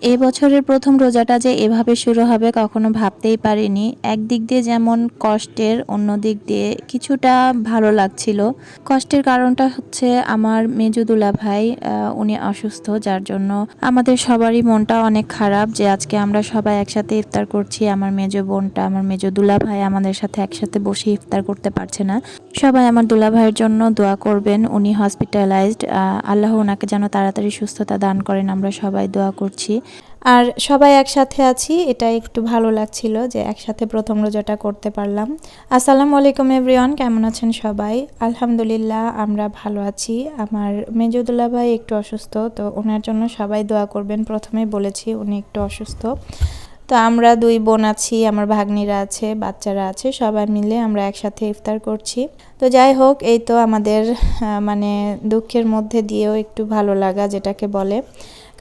এ বছরের প্রথম রোজাটা যে এভাবে শুরু হবে কখনো ভাবতেই পারিনি। একদিক দিয়ে যেমন কষ্টের অন্য দিক দিয়ে কিছুটা ভালো লাগছিল। কষ্টের কারণটা হচ্ছে আমার মেজুদুলা ভাই উনি অসুস্থ, যার জন্য আমাদের সবারই মনটা অনেক খারাপ যে আজকে আমরা সবাই একসাথে ইফতার করছি, আমার মেজো বোনটা, আমার মেজো দুলা ভাই আমাদের সাথে একসাথে বসে ইফতার করতে পারছে না। সবাই আমার দুলা ভাইয়ের জন্য দোয়া করবেন, উনি হসপিটালাইজড আল্লাহ ওনাকে যেন তাড়াতাড়ি সুস্থতা দান করেন, আমরা সবাই দোয়া করছি। আর সবাই একসাথে আছি, এটা একটু ভালো লাগছিল যে একসাথে প্রথম রোজাটা করতে পারলাম। আসসালামু আলাইকুম এভরিওয়ান, কেমন আছেন সবাই? আলহামদুলিল্লাহ, আমরা ভালো আছি। আমার মেজুদুল্লাহ ভাই একটু অসুস্থ, তো ওনার জন্য সবাই দোয়া করবেন। প্রথমেই বলেছি উনি একটু অসুস্থ। তো আমরা দুই বোন আছি, আমার ভাগ্নিরা আছে, বাচ্চারা আছে, সবাই মিলে আমরা একসাথে ইফতার করছি। তো যাই হোক, এই তো আমাদের মানে দুঃখের মধ্যে দিয়েও একটু ভালো লাগা যেটাকে বলে।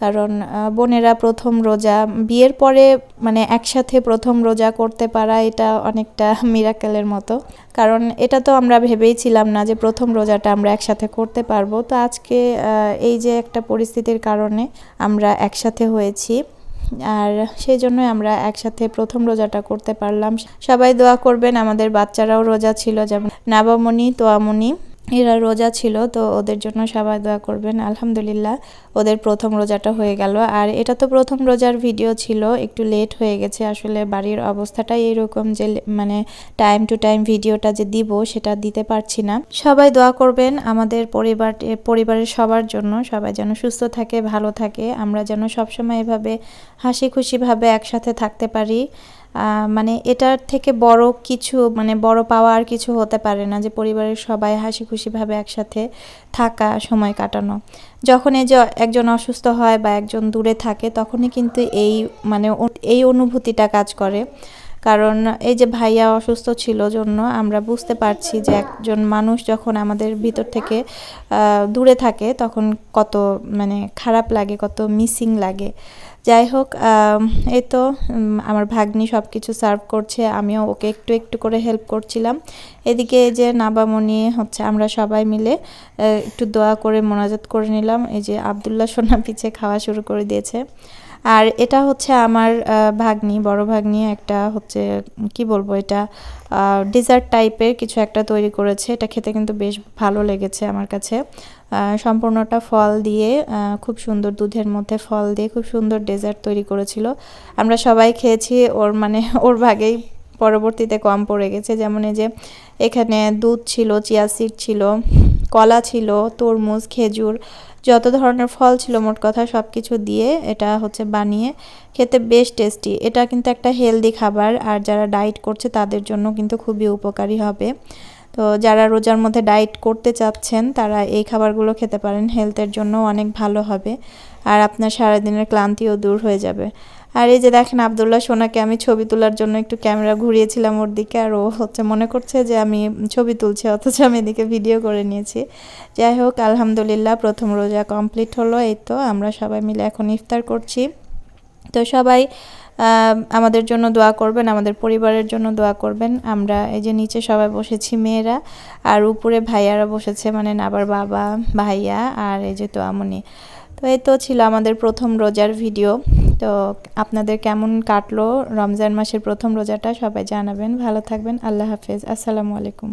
কারণ বোনেরা প্রথম রোজা, বিয়ের পরে মানে একসাথে প্রথম রোজা করতে পারা এটা অনেকটা মিরাকেলের মতো। কারণ এটা তো আমরা ভেবেই ছিলাম না যে প্রথম রোজাটা আমরা একসাথে করতে পারব। তো আজকে এই যে একটা পরিস্থিতির কারণে আমরা একসাথে হয়েছি। আর সেই জন্যই আমরা একসাথে প্রথম রোজাটা করতে পারলাম। সবাই দোয়া করবেন, আমাদের বাচ্চারাও রোজা ছিল, যেমন নাবামণি তোয়ামণি এরা রোজা ছিল, তো ওদের জন্য সবাই দোয়া করবেন। আলহামদুলিল্লাহ, ওদের প্রথম রোজাটা হয়ে গেল। আর এটা তো প্রথম রোজার ভিডিও ছিল, একটু লেট হয়ে গেছে। আসলে বাড়ির অবস্থাটাই এরকম যে মানে টাইম টু টাইম ভিডিওটা যে দিব, সেটা দিতে পারছি না। সবাই দোয়া করবেন আমাদের পরিবার, পরিবারের সবার জন্য। সবাই যেন সুস্থ থাকে, ভালো থাকে। আমরা যেন সবসময় এভাবে হাসি খুশিভাবে একসাথে থাকতে পারি। মানে এটার থেকে বড় কিছু মানে বড় পাওয়া আর কিছু হতে পারে না যে পরিবারের সবাই হাসি খুশিভাবে একসাথে থাকা, সময় কাটানো। যখন এই যে একজন অসুস্থ হয় বা একজন দূরে থাকে, তখনই কিন্তু এই মানে এই অনুভূতিটা কাজ করে। কারণ এই যে ভাইয়া অসুস্থ ছিল জন্য আমরা বুঝতে পারছি যে একজন মানুষ যখন আমাদের ভিতর থেকে দূরে থাকে তখন কত মানে খারাপ লাগে, কত মিসিং লাগে। যাই হোক এই তো আমার ভাগ্নি সব কিছু সার্ভ করছে, আমিও ওকে একটু একটু করে হেল্প করছিলাম। এদিকে এই যে নাবামণি হচ্ছে, আমরা সবাই মিলে একটু দোয়া করে মোনাজাত করে নিলাম। এই যে আবদুল্লাহ সোনা পিছে খাওয়া শুরু করে দিয়েছে। আর এটা হচ্ছে আমার ভাগ্নি, বড় ভাগ্নি একটা হচ্ছে, কি বলব এটা ডেজার্ট টাইপের কিছু একটা তৈরি করেছে। এটা খেতে কিন্তু বেশ ভালো লেগেছে আমার কাছে। সম্পূর্ণটা ফল দিয়ে খুব সুন্দর দুধের মধ্যে ফল দিয়ে খুব সুন্দর ডেজার্ট তৈরি করেছিল। আমরা সবাই খেয়েছি, ওর মানে ওর ভাগেই পরবর্তীতে কম পড়ে গেছে। যেমন এই যে এখানে দুধ ছিল, চিয়া সিড ছিল কলা ছিল, তরমুজ, খেজুর, যত ধরনের ফল ছিল মোট কথা সব কিছু দিয়ে এটা হচ্ছে বানিয়ে খেতে বেশ টেস্টি এটা কিন্তু একটা হেলদি খাবার আর যারা ডায়েট করছে তাদের জন্য কিন্তু খুবই উপকারী হবে। তো যারা রোজার মধ্যে ডায়েট করতে চাচ্ছেন, তারা এই খাবারগুলো খেতে পারেন হেলথের জন্য অনেক ভালো হবে। আর আপনার সারাদিনের ক্লান্তিও দূর হয়ে যাবে। আর এই যে দেখেন আবদুল্লাহ সোনাকে আমি ছবি তোলার জন্য একটু ক্যামেরা ঘুরিয়েছিলাম ওর দিকে, আর ও হচ্ছে মনে করছে যে আমি ছবি তুলছি, অথচ আমি এদিকে ভিডিও করে নিয়েছি। যাই হোক, আলহামদুলিল্লাহ প্রথম রোজা কমপ্লিট হলো, এই তো আমরা সবাই মিলে এখন ইফতার করছি। তো সবাই আমাদের জন্য দোয়া করবেন, আমাদের পরিবারের জন্য দোয়া করবেন। আমরা এই যে নিচে সবাই বসেছি, মেয়েরা, আর উপরে ভাইয়ারা বসেছে মানে আবার বাবা, ভাইয়া, আর এই যে তো আমনি। তো এই তো ছিল আমাদের প্রথম রোজার ভিডিও তো আপনাদের কেমন কাটলো রমজান মাসের প্রথম রোজাটা সবাই জানাবেন। ভালো থাকবেন। আল্লাহ হাফেজ। আসসালামু আলাইকুম।